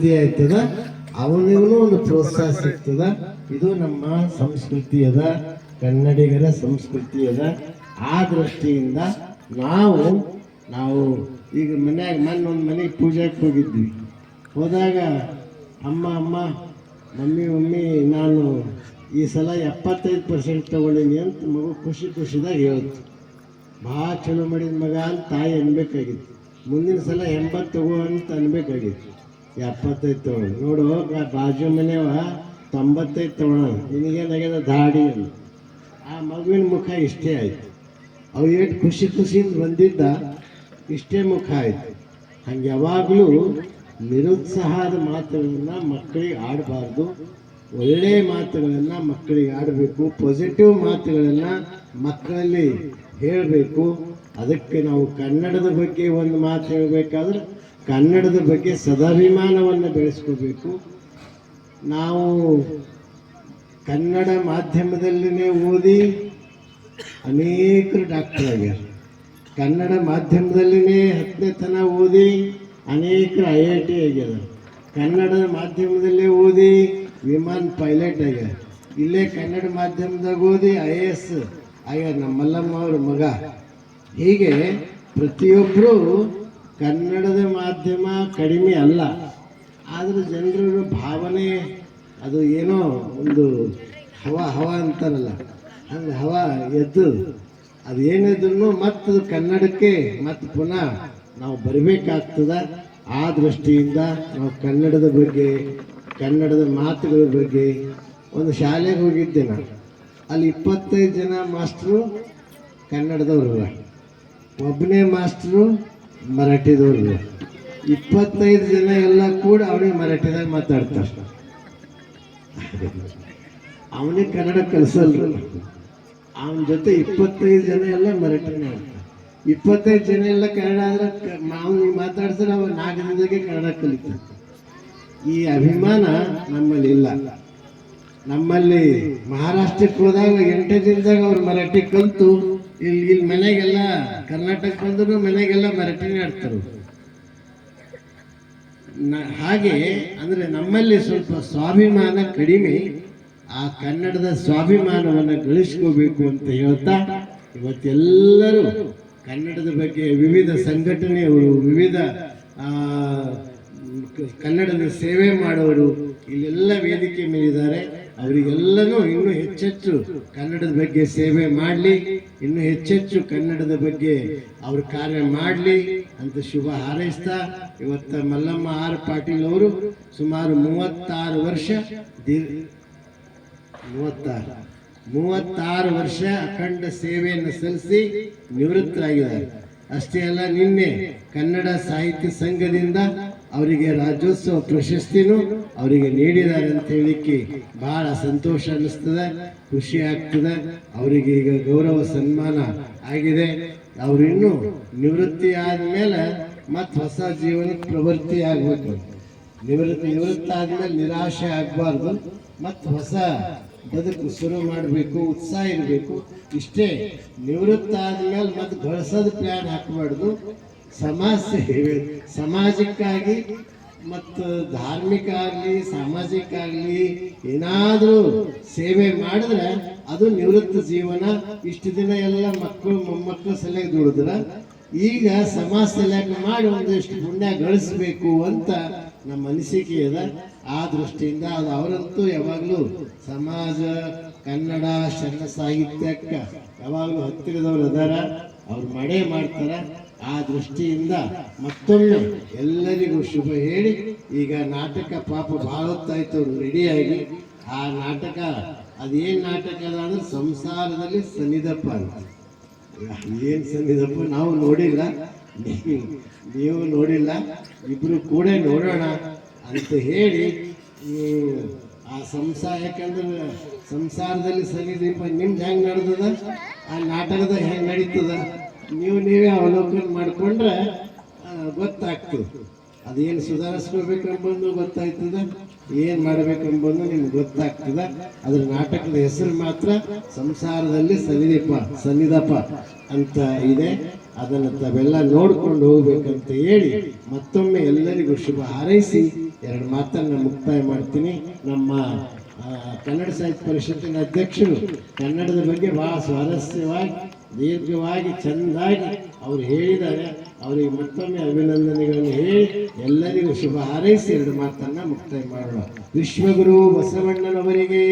ಆಯ್ತದ ಅವನಿಗೂ ಒಂದು ಪ್ರೋತ್ಸಾಹ ಸಿಗ್ತದ. ಇದು ನಮ್ಮ ಸಂಸ್ಕೃತಿ ಅದ ಕನ್ನಡಿಗರ ಸಂಸ್ಕೃತಿ ಅದ ಆ ದೃಷ್ಟಿಯಿಂದ ನಾವು ನಾವು ಈಗ ಮನ್ಯಾಗ ಮೊನ್ನೆ ಒಂದು ಮನೆಗೆ ಪೂಜೆಗೆ ಹೋಗಿದ್ವಿ. ಹೋದಾಗ ಅಮ್ಮ ಅಮ್ಮ, ಮಮ್ಮಿ ಮಮ್ಮಿ, ನಾನು ಈ ಸಲ ಎಪ್ಪತ್ತೈದು ಪರ್ಸೆಂಟ್ ತೊಗೊಂಡೀನಿ ಅಂತ ಮಗು ಖುಷಿ ಖುಷಿದಾಗ ಹೇಳ್ತು. ಭಾಳ ಚಲೋ ಮಾಡಿದ ಮಗ ಅಂತ ತಾಯಿ ಅನ್ಬೇಕಾಗಿತ್ತು. ಮುಂದಿನ ಸಲ ಎಂಬತ್ತು ತಗೋ ಅಂತ ಅನ್ಬೇಕಾಗಿತ್ತು. ಎಪ್ಪತ್ತೈದು ತೊಗೊಳ ನೋಡು ಬಾಜು ಮನೆಯವ ತೊಂಬತ್ತೈದು ತಗೊಳ ನಿನಗೇನಾಗ್ಯದ ದಾಡಿ ಅಂತ ಆ ಮಗುವಿನ ಮುಖ ಇಷ್ಟೇ ಆಯ್ತು. ಅವು ಏನು ಖುಷಿ ಖುಷಿಯಿಂದ ಬಂದಿದ್ದ ಇಷ್ಟೇ ಮುಖ ಆಯ್ತು. ಹಂಗೆ ಯಾವಾಗಲೂ ನಿರುತ್ಸಾಹದ ಮಾತುಗಳನ್ನು ಮಕ್ಕಳಿಗೆ ಆಡಬಾರ್ದು. ಒಳ್ಳೆಯ ಮಾತುಗಳನ್ನು ಮಕ್ಕಳಿಗೆ ಆಡಬೇಕು. ಪಾಸಿಟಿವ್ ಮಾತುಗಳನ್ನು ಮಕ್ಕಳಲ್ಲಿ ಹೇಳಬೇಕು. ಅದಕ್ಕೆ ನಾವು ಕನ್ನಡದ ಬಗ್ಗೆ ಒಂದು ಮಾತು ಹೇಳಬೇಕಾದ್ರೆ ಕನ್ನಡದ ಬಗ್ಗೆ ಸದಾಭಿಮಾನವನ್ನು ಬೆಳೆಸ್ಕೋಬೇಕು. ನಾವು ಕನ್ನಡ ಮಾಧ್ಯಮದಲ್ಲಿನೇ ಓದಿ ಅನೇಕರು ಡಾಕ್ಟರ್ ಆಗ್ಯಾರ. ಕನ್ನಡ ಮಾಧ್ಯಮದಲ್ಲಿನೇ ಹತ್ತನೇ ತನ ಓದಿ ಅನೇಕರು ಐ ಐ ಟಿ ಆಗ್ಯಾರ. ಕನ್ನಡ ಮಾಧ್ಯಮದಲ್ಲೇ ಓದಿ ವಿಮಾನ ಪೈಲಟ್ ಆಗ್ಯಾರ. ಇಲ್ಲೇ ಕನ್ನಡ ಮಾಧ್ಯಮದಾಗ ಓದಿ ಐ ಎ ಎಸ್ ಆಗ್ಯಾರ ನಮ್ಮ ಮಲ್ಲಮ್ಮ ಅವ್ರ ಮಗ. ಹೀಗೆ ಪ್ರತಿಯೊಬ್ಬರು ಕನ್ನಡದ ಮಾಧ್ಯಮ ಕಡಿಮೆ ಅಲ್ಲ, ಆದರೆ ಜನರ ಭಾವನೆ, ಅದು ಏನೋ ಒಂದು ಹವ ಹವ ಅಂತಾರಲ್ಲ, ಹಂಗೆ ಹವ ಎದ್ದು ಅದು ಏನಿದ್ರು ಮತ್ತು ಕನ್ನಡಕ್ಕೆ ಮತ್ತು ಪುನಃ ನಾವು ಬರಬೇಕಾಗ್ತದ. ಆ ದೃಷ್ಟಿಯಿಂದ ನಾವು ಕನ್ನಡದ ಬಗ್ಗೆ, ಕನ್ನಡದ ಮಾತುಗಳ ಬಗ್ಗೆ ಒಂದು ಶಾಲೆಗೆ ಹೋಗಿದ್ದೆ ನಾನು. ಅಲ್ಲಿ ಇಪ್ಪತ್ತೈದು ಜನ ಮಾಸ್ಟ್ರು ಕನ್ನಡದವ್ರು. ಒಬ್ಬನೇ ಮಾಸ್ಟ್ರು ಮರಾಠಿದವ್ರು ಇಪ್ಪತ್ತೈದು ಜನ ಎಲ್ಲ ಕೂಡ ಅವನಿಗೆ ಮರಾಠಿದಾಗ ಮಾತಾಡ್ತಾರೆ. ಅವನಿಗೆ ಕನ್ನಡ ಕಲಿಸಲ್ರು. ಅವನ ಜೊತೆ ಇಪ್ಪತ್ತೈದು ಜನ ಎಲ್ಲ ಮರಾಠಿನೇ ಇಪ್ಪತ್ತೈದು ಜನ ಎಲ್ಲ ಕನ್ನಡ ಆದ್ರೆ ಅವ್ನಿಗೆ ಮಾತಾಡ್ಸಿದ್ರೆ ಅವ ನಾಲ್ಕು ದಿನದಾಗೆ ಕನ್ನಡ ಕಲಿತ ಈ ಅಭಿಮಾನ ನಮ್ಮಲ್ಲಿ ಇಲ್ಲ ನಮ್ಮಲ್ಲಿ ಮಹಾರಾಷ್ಟ್ರಕ್ಕೆ ಹೋದಾಗ ಎಂಟೇ ದಿನದಾಗ ಅವ್ರು ಮರಾಠಿ ಕಲಿತು. ಇಲ್ಲಿ ಇಲ್ಲಿ ಮನೆಗೆಲ್ಲ ಕರ್ನಾಟಕ ಬಂದ್ರು ಮನೆಗೆಲ್ಲ ಮರಾಠಿನೇ ಆಡ್ತಾರೆ. ಹಾಗೆ ಅಂದ್ರೆ ನಮ್ಮಲ್ಲಿ ಸ್ವಲ್ಪ ಸ್ವಾಭಿಮಾನ ಕಡಿಮೆ. ಆ ಕನ್ನಡದ ಸ್ವಾಭಿಮಾನವನ್ನು ಗಳಿಸ್ಕೋಬೇಕು ಅಂತ ಹೇಳ್ತಾ ಇವತ್ತೆಲ್ಲರೂ ಕನ್ನಡದ ಬಗ್ಗೆ ವಿವಿಧ ಸಂಘಟನೆಯವರು, ವಿವಿಧ ಕನ್ನಡದ ಸೇವೆ ಮಾಡೋರು ಇಲ್ಲೆಲ್ಲ ವೇದಿಕೆ ಮೇಲಿದ್ದಾರೆ. ಅವರಿಗೆಲ್ಲನೂ ಇನ್ನೂ ಹೆಚ್ಚೆಚ್ಚು ಕನ್ನಡದ ಬಗ್ಗೆ ಸೇವೆ ಮಾಡಲಿ. ಇನ್ನೂ ಹೆಚ್ಚೆಚ್ಚು ಕನ್ನಡದ ಬಗ್ಗೆ ಅವರು ಕಾರ್ಯ ಮಾಡಲಿ ಅಂತ ಶುಭ ಹಾರೈಸ್ತಾ ಇವತ್ತ ಮಲ್ಲಮ್ಮ ಆರ್ ಪಾಟೀಲ್ ಅವರು ಸುಮಾರು ಮೂವತ್ತಾರು ವರ್ಷ ದೀರ್ ಮೂವತ್ತಾರು ಮೂವತ್ತಾರು ವರ್ಷ ಅಖಂಡ ಸೇವೆಯನ್ನು ಸಲ್ಲಿಸಿ ನಿವೃತ್ತರಾಗಿದ್ದಾರೆ. ಅಷ್ಟೇ ಅಲ್ಲ, ನಿನ್ನೆ ಕನ್ನಡ ಸಾಹಿತ್ಯ ಸಂಘದಿಂದ ಅವರಿಗೆ ರಾಜ್ಯೋತ್ಸವ ಪ್ರಶಸ್ತಿನೂ ಅವರಿಗೆ ನೀಡಿದ್ದಾರೆ ಅಂತ ಹೇಳಿಕ್ಕೆ ಬಹಳ ಸಂತೋಷ ಅನ್ನಿಸ್ತದೆ, ಖುಷಿ ಆಗ್ತದೆ. ಅವರಿಗೆ ಈಗ ಗೌರವ, ಸನ್ಮಾನ ಆಗಿದೆ. ಅವರು ಇನ್ನೂ ನಿವೃತ್ತಿ ಆದಮೇಲೆ ಮತ್ತೆ ಹೊಸ ಜೀವನಕ್ಕೆ ಪ್ರವೃತ್ತಿ ಆಗಬೇಕು. ನಿವೃತ್ತಿ, ನಿವೃತ್ತ ಆದ್ಮೇಲೆ ನಿರಾಶೆ ಆಗಬಾರ್ದು. ಮತ್ತು ಹೊಸ ಬದುಕು ಶುರು ಮಾಡಬೇಕು, ಉತ್ಸಾಹ ಇರಬೇಕು. ಇಷ್ಟೇ ನಿವೃತ್ತ ಆದಮೇಲೆ ಮತ್ತೆ ಗಳಿಸೋದು ಪ್ಲ್ಯಾನ್ ಹಾಕಬಾರ್ದು. ಸಮಾಜ ಸೇವೆ, ಸಮಾಜಕ್ಕಾಗಿ ಮತ್ತು ಧಾರ್ಮಿಕ ಆಗಲಿ ಸಾಮಾಜಿಕ ಆಗಲಿ ಏನಾದರೂ ಸೇವೆ ಮಾಡಿದ್ರೆ ಅದು ನಿವೃತ್ತ ಜೀವನ. ಇಷ್ಟು ದಿನ ಎಲ್ಲ ಮಕ್ಕಳು, ಮೊಮ್ಮಕ್ಕಳು ಸಲಹೆ ದುಡಿದ್ರೆ. ಈಗ ಸಮಾಜ ಸಲಹೆ ಮಾಡಿ ಒಂದಿಷ್ಟು ಪುಣ್ಯ ಗಳಿಸ್ಬೇಕು ಅಂತ ನಮ್ಮ ಅನಿಸಿಕೆ ಅದ ಆ ದೃಷ್ಟಿಯಿಂದ ಅದು ಅವರಂತೂ ಯಾವಾಗಲೂ ಸಮಾಜ, ಕನ್ನಡ, ಶರಣ ಸಾಹಿತ್ಯಕ್ಕೆ ಯಾವಾಗಲೂ ಹತ್ತಿರದವ್ರು ಅದಾರ. ಅವ್ರು ಮಾಡೇ ಮಾಡ್ತಾರ. ಆ ದೃಷ್ಟಿಯಿಂದ ಮತ್ತೊಮ್ಮೆ ಎಲ್ಲರಿಗೂ ಶುಭ ಹೇಳಿ. ಈಗ ನಾಟಕ ಪಾಪ ಭಾಳ ಹೊತ್ತಾಯ್ತು ರೆಡಿಯಾಗಿ ಆ ನಾಟಕ, ಅದೇನು ನಾಟಕ ಅದ ಅಂದ್ರೆ ಸಂಸಾರದಲ್ಲಿ ಸನ್ನಿಧಪ್ಪ ಅಂತ. ಏನು ಸನ್ನಿಧಪ್ಪ ನಾವು ನೋಡಿಲ್ಲ. ನೀವು ನೋಡಿಲ್ಲ. ಇಬ್ಬರು ಕೂಡ ನೋಡೋಣ ಅಂತ ಹೇಳಿ ಆ ಸಂಸಾರ, ಯಾಕಂದ್ರೆ ಸಂಸಾರದಲ್ಲಿ ಸನ್ನಿಧಿಪ್ಪ ನಿಮ್ದು ಹೆಂಗೆ ನಡೆದದ? ಆ ನಾಟಕದಾಗ ಹೆಂಗೆ ನಡೀತದ? ನೀವು ನೀವೇ ಅವಲೋಕನ ಮಾಡ್ಕೊಂಡ್ರೆ ಗೊತ್ತಾಗ್ತದೆ ಅದೇನು ಸುಧಾರಿಸ್ಕೋಬೇಕೆಂಬುದು ಗೊತ್ತಾಯ್ತದ? ಏನು ಮಾಡಬೇಕೆಂಬುದು ನಿಮ್ಗೆ ಗೊತ್ತಾಗ್ತದೆ. ಅದ್ರ ನಾಟಕದ ಹೆಸರು ಮಾತ್ರ ಸಂಸಾರದಲ್ಲಿ ಸನ್ನಿಧಿಪ, ಸನ್ನಿಧಪ ಅಂತ ಇದೆ. ಅದನ್ನು ತಾವೆಲ್ಲ ನೋಡ್ಕೊಂಡು ಹೋಗ್ಬೇಕಂತ ಹೇಳಿ ಮತ್ತೊಮ್ಮೆ ಎಲ್ಲರಿಗೂ ಶುಭ ಹಾರೈಸಿ ಎರಡು ಮಾತನ್ನು ಮುಕ್ತಾಯ ಮಾಡ್ತೀನಿ. ನಮ್ಮ ಕನ್ನಡ ಸಾಹಿತ್ಯ ಪರಿಷತ್ತಿನ ಅಧ್ಯಕ್ಷರು ಕನ್ನಡದ ಬಗ್ಗೆ ಭಾಳ ಸ್ವಾರಸ್ಯವಾಗಿ ದೀರ್ಘವಾಗಿ ಚೆಂದಾಗಿ ಅವರು ಹೇಳಿದ್ದಾರೆ. ಅವರಿಗೆ ಮತ್ತೊಮ್ಮೆ ಅಭಿನಂದನೆಗಳನ್ನು ಹೇಳಿ ಎಲ್ಲರಿಗೂ ಶುಭ ಹಾರೈಸಿ ಎರಡು ಮಾತನ್ನು ಮುಕ್ತಾಯ ಮಾಡೋಣ. ವಿಶ್ವಗುರು ಬಸವಣ್ಣನವರಿಗೆ.